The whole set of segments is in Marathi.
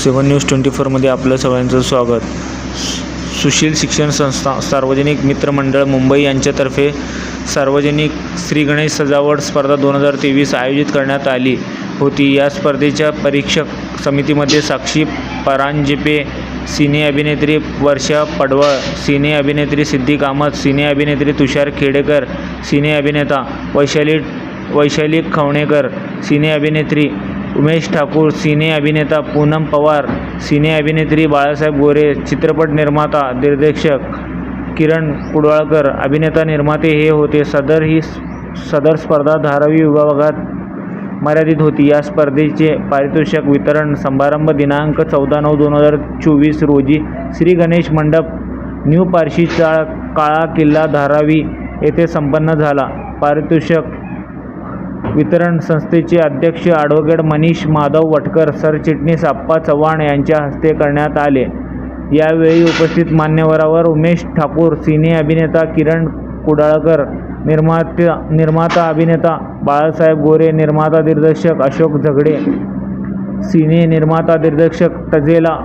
सेवन न्यूज ट्वेंटी फोरमध्ये आपलं सगळ्यांचं स्वागत. सु- सुशील शिक्षण संस्था सार्वजनिक मित्रमंडळ मुंबई यांच्यातर्फे सार्वजनिक श्री गणेश सजावट स्पर्धा दोन हजार तेवीस आयोजित करण्यात आली होती. या स्पर्धेच्या परीक्षक समितीमध्ये साक्षी परांजपे सिने अभिनेत्री वर्षा पडवळ सिने अभिनेत्री सिद्धी कामत सिने अभिनेत्री तुषार खेडेकर सिने अभिनेता वैशाली वैशाली खवणेकर सिने अभिनेत्री उमेश ठाकूर सिने अभिनेता पूनम पवार सिने अभिनेत्री बाळासाहेब गोरे चित्रपट निर्माता दिग्दर्शक किरण कुडवाळकर अभिनेता निर्माते हे होते. सदर ही सदर स्पर्धा धारावी विभागात मर्यादित होती. या स्पर्धेचे पारितोषिक वितरण समारंभ दिनांक चौदा नऊ दोन हजार चोवीस रोजी श्री गणेश मंडप न्यू पारशी चाळ काळा किल्ला धारावी येथे संपन्न झाला. पारितोषिक वितरण संस्थेचे अध्यक्ष ॲडव्होकेट मनीष माधव वटकर सरचिटणीस आप्पा चव्हाण यांच्या हस्ते करण्यात आले. यावेळी उपस्थित मान्यवरावर उमेश ठाकूर सिने अभिनेता किरण कुडाळकर निर्मात्या निर्माता अभिनेता बाळासाहेब गोरे निर्माता दिग्दर्शक अशोक झगडे सिने निर्माता दिग्दर्शक तजेला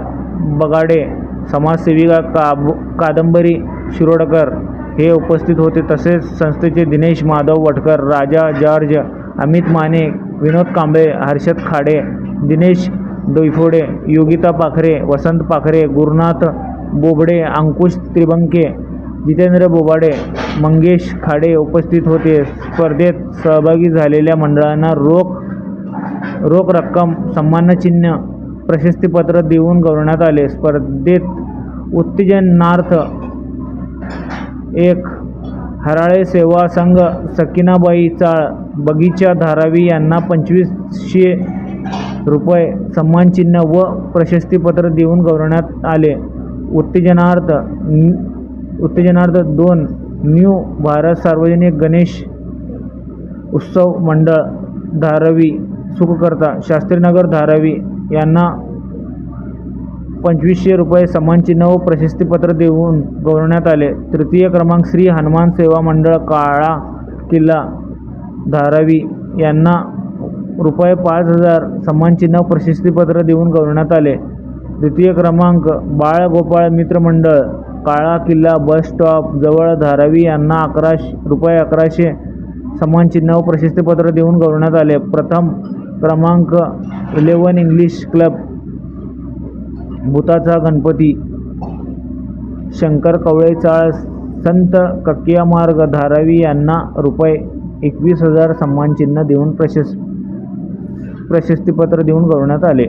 बगाडे समाजसेविका काब कादंबरी शिरोडकर हे उपस्थित होते. तसेच संस्थेचे दिनेश माधव वटकर राजा जॉर्ज अमित माने विनोद कांबळे हर्षद खाडे दिनेश डोईफोडे योगिता पाखरे वसंत पाखरे गुरुनाथ बोबडे अंकुश त्रिबंके जितेंद्र बोबाडे मंगेश खाडे उपस्थित होते. स्पर्धेत सहभागी झालेल्या मंडळांना रोख रोख रक्कम सन्मानचिन्ह प्रशस्तीपत्र देऊन गौरवण्यात आले. स्पर्धेत उत्तेजनार्थ एक हराळे सेवा संघ सकिनाबाई चाळ बगीचा धारावी यांना पंचवीसशे रुपये सन्मानचिन्ह व प्रशस्तीपत्र देऊन गौरवण्यात आले. उत्तेजनार्थ न्यू- उत्तेजनार्थ दोन न्यू भारत सार्वजनिक गणेश उत्सव मंडळ धारावी सुखकर्ता शास्त्रीनगर धारावी यांना पंचवीसशे रुपये सन्मानचिन्ह व प्रशस्तीपत्र देऊन गौरवण्यात आले. तृतीय क्रमांक श्री हनुमान सेवा मंडळ काळा किल्ला धारावी. यांना रुपये पाच हजार सन्मानचिन्ह प्रशस्तीपत्र देऊन गौरवण्यात आले. द्वितीय क्रमांक बाळ गोपाळ मित्र मंडळ काळा किल्ला बस स्टॉप जवळ धारावी. यांना अकराशे रुपये अकराशे सन्मानचिन्ह व प्रशस्तीपत्र देऊन गौरवण्यात आले. प्रथम क्रमांक इलेवन इंग्लिश क्लब भूताचा गणपती. शंकर कवळे चाळ संत कक्किया मार्ग धारावी यांना रुपये एकवीस हजार सन्मानचिन्ह देऊन प्रशस् प्रशस्तीपत्र देऊन गौरवण्यात आले.